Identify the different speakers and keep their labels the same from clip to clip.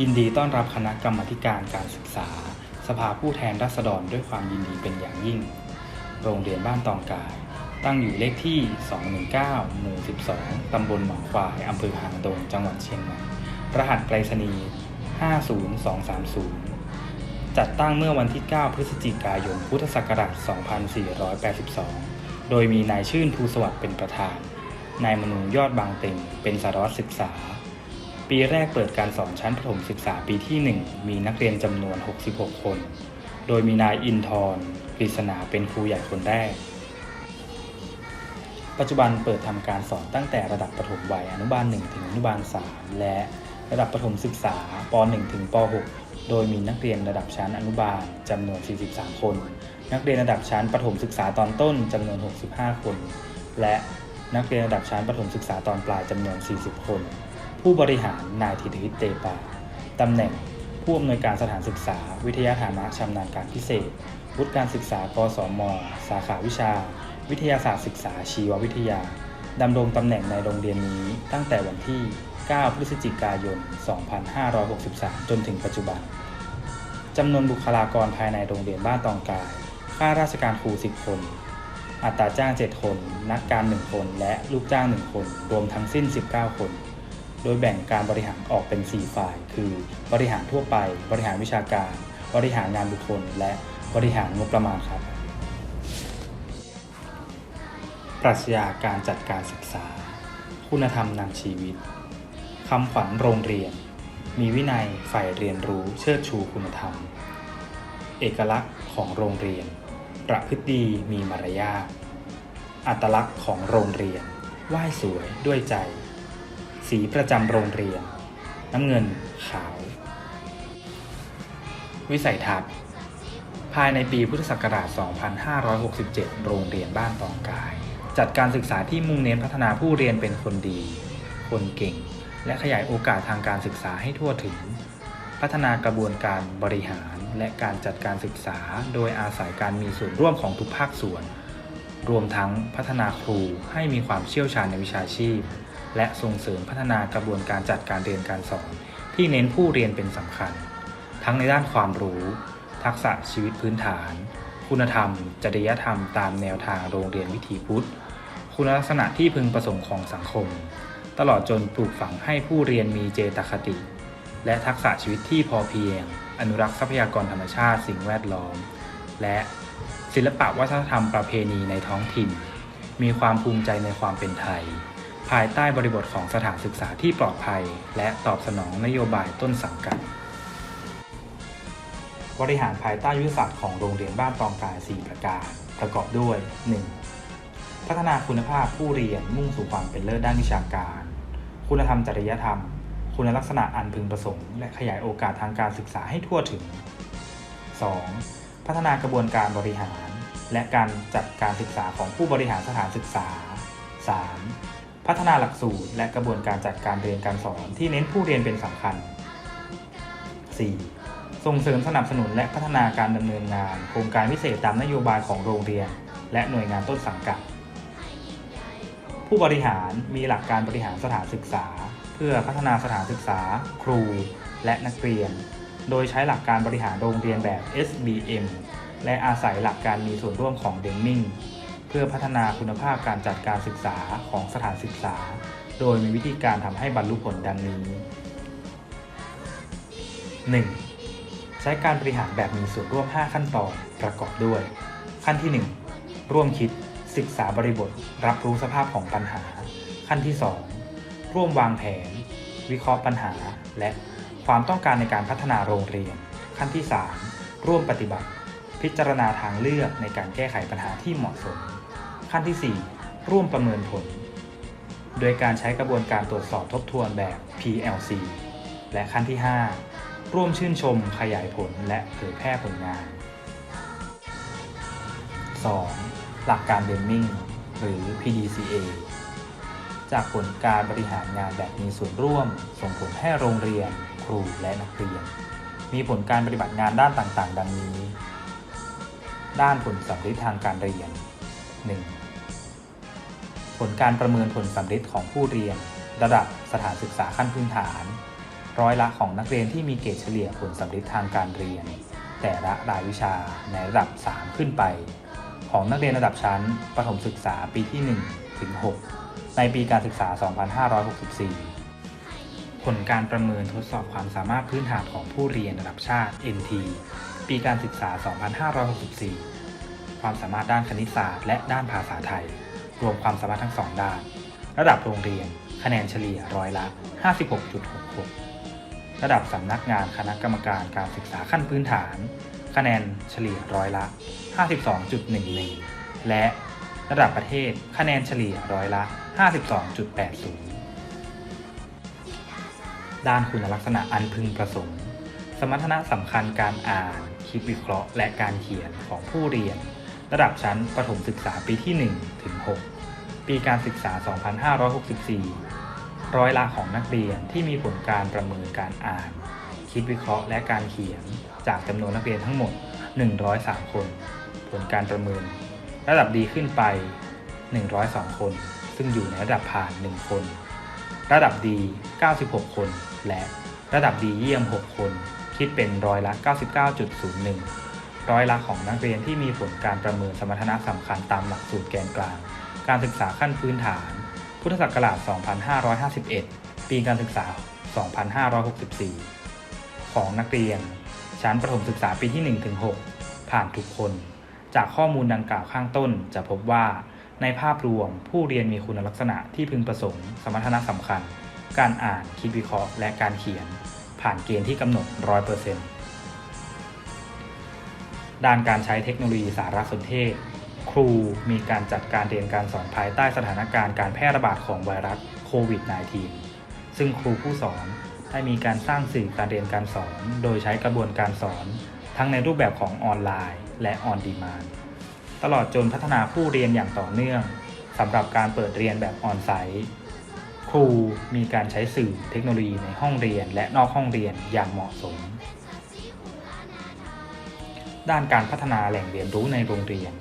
Speaker 1: ยินดีต้อนรับคณะกรรมธิการการศึกษา สภาผู้แทนราษฎรด้วยความยินดีเป็นอย่างยิ่ง โรงเรียนบ้านตองกาย ตั้งอยู่เลขที่ 219 หมู่ 12 ตำบลหนองควาย อำเภอหางดง จังหวัดเชียงใหม่ รหัสไปรษณีย์ 50230 จัดตั้งเมื่อวันที่ 9 พฤศจิกายน พุทธศักราช 2482 โดยมีนายชื่นภูสวัสดิ์เป็นประธาน นายมนูยอดบางเต็งเป็นสารวัตรศึกษา ปีแรกเปิดการสอนชั้นประถมศึกษาปีที่ 1 มีนักเรียนจำนวน 66 คน โดยมีนายอินทร์กฤษณาเป็นครูใหญ่คนแรก ปัจจุบันเปิดทำการสอนตั้งแต่ระดับประถมวัยอนุบาล 1 ถึงอนุบาล 3 และระดับประถมศึกษาป .1 ถึงป .6 โดยมีนักเรียนระดับชั้นอนุบาลจำนวน 43 คน นักเรียนระดับชั้นประถมศึกษาตอนต้นจำนวน 65 คน และนักเรียนระดับชั้นประถมศึกษาตอนปลายจำนวน 40 คน ผู้บริหารนายธิติวิทย์เตปาตำแหน่งผู้อำนวยการสถานศึกษา วิทยาฐานะชำนาญการพิเศษ วุฒิการศึกษากศม สาขาวิชา วิทยาศาสตร์ศึกษาชีววิทยา ดำรงตำแหน่งในโรงเรียนนี้ตั้งแต่วันที่ 9 พฤศจิกายน 2563 จนถึงปัจจุบัน จำนวนบุคลากรภายในโรงเรียนบ้านตองกาย ข้าราชการครู 10 คน อัตราจ้าง 7 คน นักการ 1 คน และลูกจ้าง 1 คน รวมทั้งสิ้น 19 คน โดยแบ่งการบริหารออกเป็น 4 ฝ่าย คือบริหารทั่วไป บริหารวิชาการ บริหารงานบุคคล และบริหารงบประมาณครับ ปรัชญาการจัดการศึกษา คุณธรรมนำชีวิตคำขวัญโรงเรียน มีวินัยใฝ่เรียนรู้เชิดชูคุณธรรม เอกลักษณ์ของโรงเรียน ประพฤติดีมีมารยาทอัตลักษณ์ของโรงเรียนไหว้สวยด้วยใจ สีประจำโรงเรียน น้ำเงินขาว วิสัยทัศน์ ภายในปีพุทธศักราช 2567 โรงเรียนบ้านตองกาย จัดการศึกษาที่มุ่งเน้นพัฒนาผู้เรียนเป็นคนดี คนเก่ง และขยายโอกาสทางการศึกษาให้ทั่วถึง พัฒนากระบวนการบริหารและการจัดการศึกษา โดยอาศัยการมีส่วนร่วมของทุกภาคส่วน รวมทั้งพัฒนาครูให้มีความเชี่ยวชาญในวิชาชีพ และส่งเสริมพัฒนากระบวนการจัดการเรียนการสอน ที่เน้นผู้เรียนเป็นสำคัญ ทั้งในด้านความรู้ ทักษะชีวิตพื้นฐาน คุณธรรม จริยธรรมตามแนวทางโรงเรียนวิถีพุทธ คุณลักษณะที่พึงประสงค์ของสังคม ตลอดจนปลูกฝังให้ผู้เรียนมีเจตคติ และทักษะชีวิตที่พอเพียง อนุรักษ์ทรัพยากรธรรมชาติสิ่งแวดล้อม และศิลปะวัฒนธรรมประเพณีในท้องถิ่น มีความภูมิใจในความเป็นไทย ภายใต้บริบทของสถานศึกษาที่ปลอดภัย และตอบสนองนโยบายต้นสังกัด บริหารภายใต้ยุทธศาสตร์ของโรงเรียนบ้านตองกาย 4 ประการ ประกอบด้วย 1. พัฒนาคุณภาพผู้เรียนมุ่งสู่ความเป็นเลิศด้านวิชาการ คุณธรรมจริยธรรม คุณลักษณะอันพึงประสงค์ และขยายโอกาสทางการศึกษาให้ทั่วถึง 2. พัฒนากระบวนการบริหาร และการจัดการศึกษาของผู้บริหารสถานศึกษา 3. พัฒนาหลักสูตร และกระบวนการจัดการเรียนการสอนที่เน้นผู้เรียนเป็นสำคัญ 4. ส่งเสริมสนับสนุนและพัฒนาการดำเนินงาน โครงการพิเศษตามนโยบายของโรงเรียน และหน่วยงานต้นสังกัด ผู้บริหารมีหลักการบริหารสถานศึกษา เพื่อพัฒนาสถานศึกษา ครู และนักเรียน โดยใช้หลักการบริหารโรงเรียนแบบ SBM และอาศัยหลักการมีส่วนร่วมของเดมมิง พื่อพัฒนาคุณภาพการจัดการศึกษาของสถานศึกษา โดยมีวิธีการทำให้บรรลุผลดังนี้ 1. ใช้การบริหารแบบมีส่วนร่วม 5 ขั้นตอนประกอบด้วย ขั้นที่ 1 ร่วมคิดศึกษาบริบท รับรู้สภาพของปัญหา ขั้นที่ 2 ร่วมวางแผน วิเคราะห์ปัญหา และความต้องการในการพัฒนาโรงเรียน ขั้นที่ 3 ร่วมปฏิบัติ พิจารณาทางเลือกในการแก้ไขปัญหาที่เหมาะสม ขั้นที่ 4 ร่วมประเมินผล โดยการใช้กระบวนการตรวจสอบทบทวนแบบ PLC และขั้นที่ 5 ร่วมชื่นชมขยายผลและเผยแพร่ผลงาน 2. หลักการเดมมิงหรือ PDCA จากผลการบริหารงานแบบมีส่วนร่วม ส่งผลให้โรงเรียน ครูและนักเรียน มีผลการปฏิบัติงานด้านต่างๆ ดังนี้ ด้านผลสำเร็จทางการเรียน 1. ผลการประเมินผลสำเร็จของผู้เรียน ระดับสถานศึกษาขั้นพื้นฐาน ร้อยละของนักเรียนที่มีเกรดเฉลี่ยผลสำลิดทางการเรียน แต่ละรายวิชาในระดับ 3 ขึ้นไป ของนักเรียนระดับชั้น ประถมศึกษาปีที่1ถึง6ในปีการศึกษา 2564 ผลการประเมินทดสอบความสามารถพื้นฐานของผู้เรียนระดับชาติ NT ปีการศึกษา 2564 ความสามารถด้านคณิตศาสตร์และด้านภาษาไทย รวมความสามารถทั้งสองด้าน ระดับโรงเรียน คะแนนเฉลี่ยร้อยละ 56.66 ระดับสำนักงานคณะกรรมการการศึกษาขั้นพื้นฐาน คะแนนเฉลี่ยร้อยละ 52.11 และระดับประเทศ คะแนนเฉลี่ยร้อยละ 52.80 ด้านคุณลักษณะอันพึงประสงค์ สมรรถนะสำคัญการอ่าน คิดวิเคราะห์ และการเขียนของผู้เรียน ระดับชั้นประถมศึกษาปีที่ 1 ถึง 6 ปีการศึกษา 2564 ร้อยละของนักเรียนที่มีผลการประเมินการอ่าน คิดวิเคราะห์และการเขียนจากจำนวนนักเรียนทั้งหมด 103 คน ผลการประเมิน ระดับดีขึ้นไป 102 คน ซึ่งอยู่ในระดับผ่าน 1 คน ระดับดี 96 คน และระดับดีเยี่ยม 6 คน คิดเป็นร้อยละ 99.01 ร้อยละของนักเรียนที่มีผลการประเมินสมรรถนะสำคัญตามหลักสูตรแกนกลาง การศึกษาขั้นพื้นฐาน พุทธศักราช 2551 ปีการศึกษา 2564 ของนักเรียน ชั้นประถมศึกษาปีที่ 1-6 ผ่านทุกคน จากข้อมูลดังกล่าวข้างต้นจะพบว่าในภาพรวมผู้เรียนมีคุณลักษณะที่พึงประสงค์ สมรรถนะสำคัญ การอ่านคิดวิเคราะห์ และการเขียน ผ่านเกณฑ์ที่กำหนด 100%ด้านการใช้เทคโนโลยีสารสนเทศ ครูมีการจัดการเรียนการสอนภายใต้สถานการณ์การแพร่ระบาดของไวรัสโควิด -19 ซึ่งครูผู้สอนได้มีการสร้างสื่อการเรียนการสอน โดยใช้กระบวนการสอน ทั้งในรูปแบบของออนไลน์ และออนดีมานตลอดจนพัฒนาผู้เรียนอย่างต่อเนื่องสำหรับการเปิดเรียนแบบออนไซต์ครูมีการใช้สื่อเทคโนโลยีในห้องเรียนและนอกห้องเรียนอย่างเหมาะสม ด้านการพัฒนาแหล่งเรียนรู้ในโรงเรียน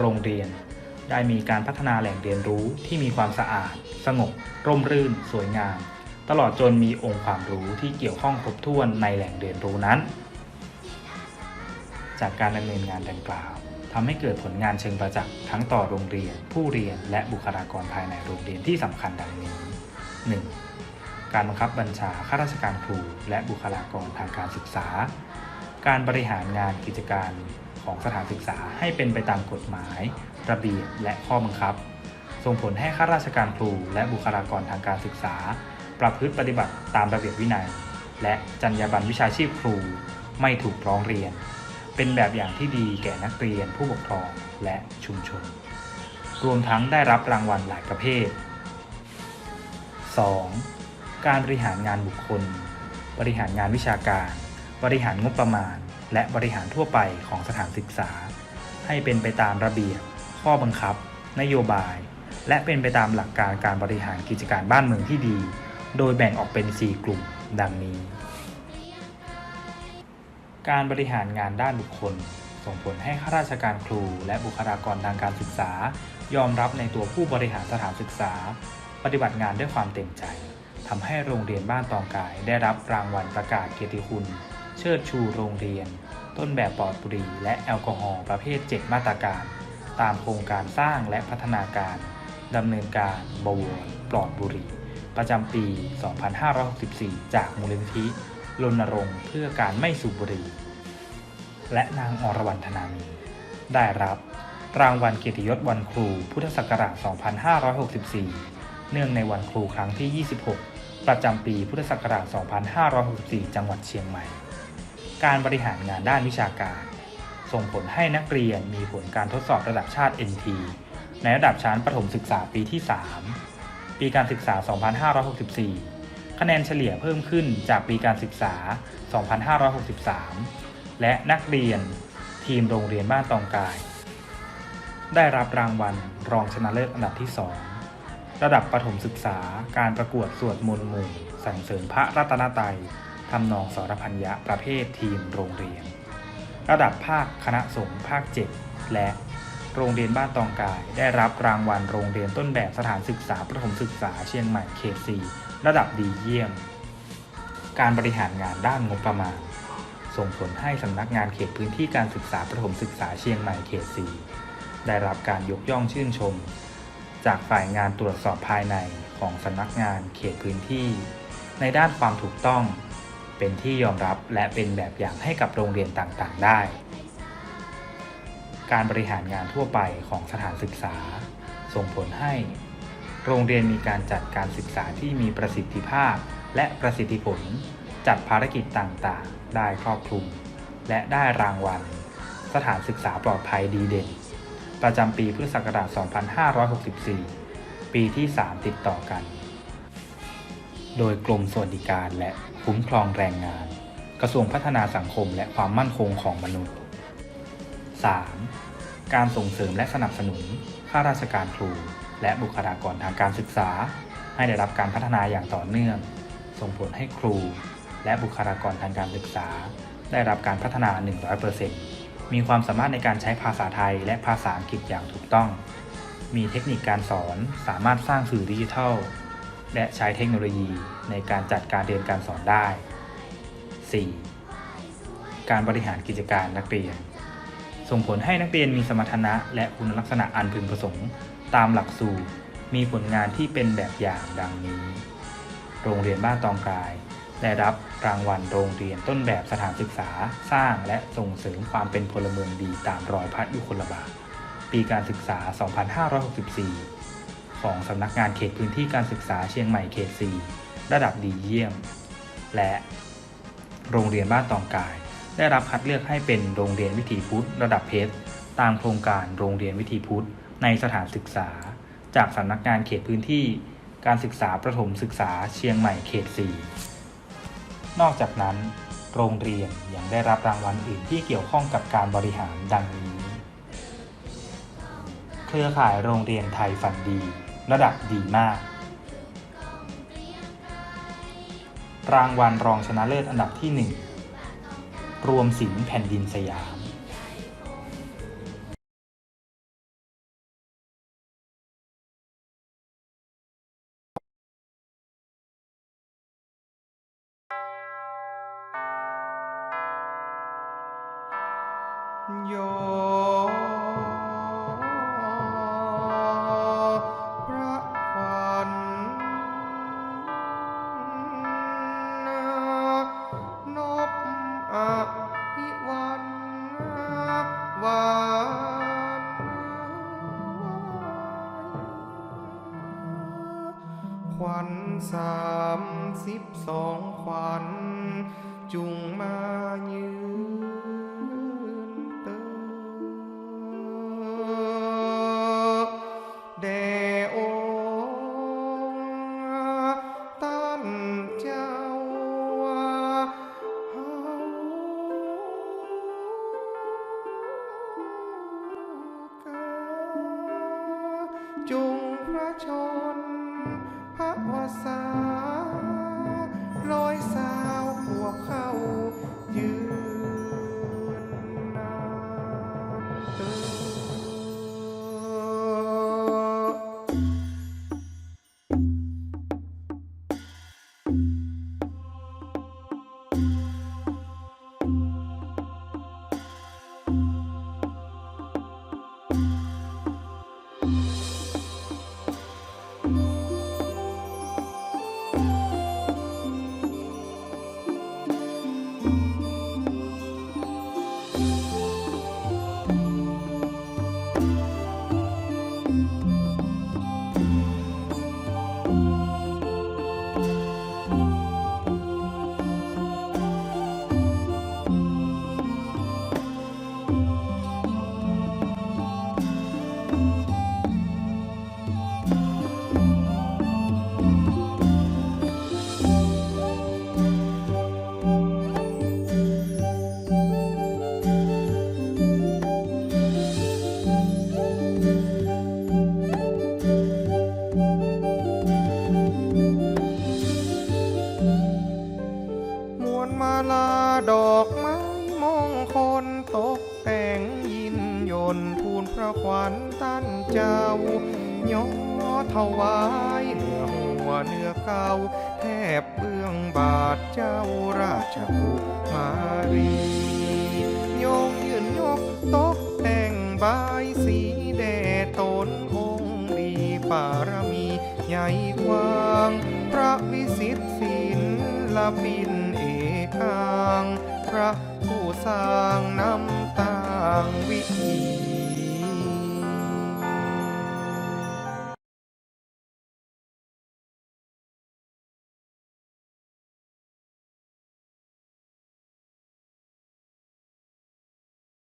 Speaker 1: โรงเรียน ได้มีการพัฒนาแหล่งเรียนรู้ที่มีความสะอาด สงบ ร่มรื่น สวยงาม ตลอดจนมีองค์ความรู้ที่เกี่ยวข้องครบถ้วนในแหล่งเรียนรู้นั้น จากการดำเนินงานดังกล่าวทำให้เกิดผลงานเชิงประจักษ์ทั้งต่อโรงเรียน ผู้เรียน และบุคลากรภายในโรงเรียนที่สำคัญดังนี้ 1. การบังคับบัญชาข้าราชการครู และบุคลากรทางการศึกษา การบริหารงานกิจการ ของสถานศึกษาให้เป็นไปตามกฎหมาย ระเบียบและข้อบังคับ ส่งผลให้ข้าราชการครูและบุคลากรทางการศึกษา ประพฤติปฏิบัติตามระเบียบวินัย และจรรยาบรรณวิชาชีพครู ไม่ถูกร้องเรียน เป็นแบบอย่างที่ดีแก่นักเรียนผู้ปกครองและชุมชน รวมทั้งได้รับรางวัลหลายประเภท 2. การบริหารงานบุคคล บริหารงานวิชาการ บริหารงบประมาณ และบริหารทั่วไปของสถานศึกษา ให้เป็นไปตามระเบียบ ข้อบังคับ นโยบาย และเป็นไปตามหลักการการบริหารกิจการบ้านเมืองที่ดี โดยแบ่งออกเป็น 4 กลุ่ม ดังนี้ การบริหารงานด้านบุคคล ส่งผลให้ข้าราชการครู และบุคลากรทางการศึกษา ยอมรับในตัวผู้บริหารสถานศึกษา ปฏิบัติงานด้วยความเต็มใจทำให้โรงเรียนบ้านตองกายได้รับรางวัลประกาศเกียรติคุณ เชิดชูโรงเรียน ต้นแบบปลอดบุหรี่และแอลกอฮอล์ประเภท 7 มาตรการ ตามโครงการสร้างและพัฒนาการดำเนินการบวรปลอดบุหรี่ ประจำปี 2564 จากมูลนิธิรณรงค์เพื่อการไม่สูบบุหรี่ และนางอรวรรณธนามี ได้รับ รางวัลเกียรติยศวันครูพุทธศักราช 2564 เนื่องในวันครูครั้งที่ 26 ประจำปีพุทธศักราช 2564 จังหวัดเชียงใหม่ การบริหารงานด้านวิชาการ ส่งผลให้นักเรียนมีผลการทดสอบระดับชาติ NT ในระดับชั้นประถมศึกษาปีที่ 3 ปีการศึกษา 2564 คะแนนเฉลี่ยเพิ่มขึ้นจากปีการศึกษา 2563 และนักเรียนทีมโรงเรียนบ้านตองกาย ได้รับรางวัลรองชนะเลิศอันดับที่ 2 ระดับประถมศึกษาการประกวดสวดมนต์หมู่สรรเสริญพระรัตนตรัย ทำนองสรพัญญะประเภททีมโรงเรียน ระดับภาคคณะสงฆ์ภาค 7 และโรงเรียนบ้านตองกาย ได้รับรางวัลโรงเรียนต้นแบบสถานศึกษาประถมศึกษาเชียงใหม่เขต4ระดับดีเยี่ยม การบริหารงานด้านงบประมาณ ส่งผลให้สำนักงานเขตพื้นที่การศึกษาประถมศึกษาเชียงใหม่เขต4ได้รับการยกย่องชื่นชม จากฝ่ายงานตรวจสอบภายในของสำนักงานเขตพื้นที่ ในด้านความถูกต้อง เป็นที่ยอมรับและเป็นแบบอย่างให้กับโรงเรียนต่างๆ ได้ การบริหารงานทั่วไปของสถานศึกษา ส่งผลให้ โรงเรียนมีการจัดการศึกษาที่มีประสิทธิภาพ และประสิทธิผล จัดภารกิจต่างๆ ได้ครอบคลุม และได้รางวัล สถานศึกษาปลอดภัยดีเด่น ประจำปีพุทธศักราช 2564 ปีที่ 3 ติดต่อกัน โดยกรมสวัสดิการและคุ้มครองแรงงาน กระทรวงพัฒนาสังคมและความมั่นคงของมนุษย์ 3. การส่งเสริมและสนับสนุนข้าราชการครู และบุคลากรทางการศึกษา ให้ได้รับการพัฒนาอย่างต่อเนื่อง ส่งผลให้ครู และบุคลากรทางการศึกษา ได้รับการพัฒนา 100%มีความสามารถในการใช้ภาษาไทยและภาษาอังกฤษอย่างถูกต้อง มีเทคนิคการสอนสามารถสร้างสื่อดิจิทัล และใช้เทคโนโลยีในการจัดการเรียนการสอนได้ 4. การบริหารกิจการนักเรียน ส่งผลให้นักเรียนมีสมรรถนะและคุณลักษณะอันพึงประสงค์ ตามหลักสูตรมีผลงานที่เป็นแบบอย่างดังนี้ โรงเรียนบ้านตองกาย ได้รับรางวัลโรงเรียนต้นแบบสถานศึกษาสร้างและส่งเสริมความเป็นพลเมืองดีตามรอยพระยุคลบาทปีการศึกษา 2564 ของสำนักงานเขตพื้นที่การศึกษาเชียงใหม่เขต 4 ระดับดีเยี่ยม และโรงเรียนบ้านตองกาย ได้รับคัดเลือกให้เป็นโรงเรียนวิถีพุทธระดับเพชรตามโครงการโรงเรียนวิถีพุทธในสถานศึกษา จากสำนักงานเขตพื้นที่การศึกษาประถมศึกษาเชียงใหม่เขต 4 นอกจากนั้น โรงเรียนยังได้รับรางวัลอื่นที่เกี่ยวข้องกับการบริหารดังนี้ เครือข่ายโรงเรียนไทยฝันดี ระดับดีมาก รางวัลรองชนะเลิศอันดับที่ 1 รวมศิลป์แผ่นดินสยาม
Speaker 2: บายสีแด่ตนองค์ดีปารมีใหญ่กว้าง พระวิสิทธิ์ศิลปินเอกาง พระผู้สร้างน้ำต่างวิถี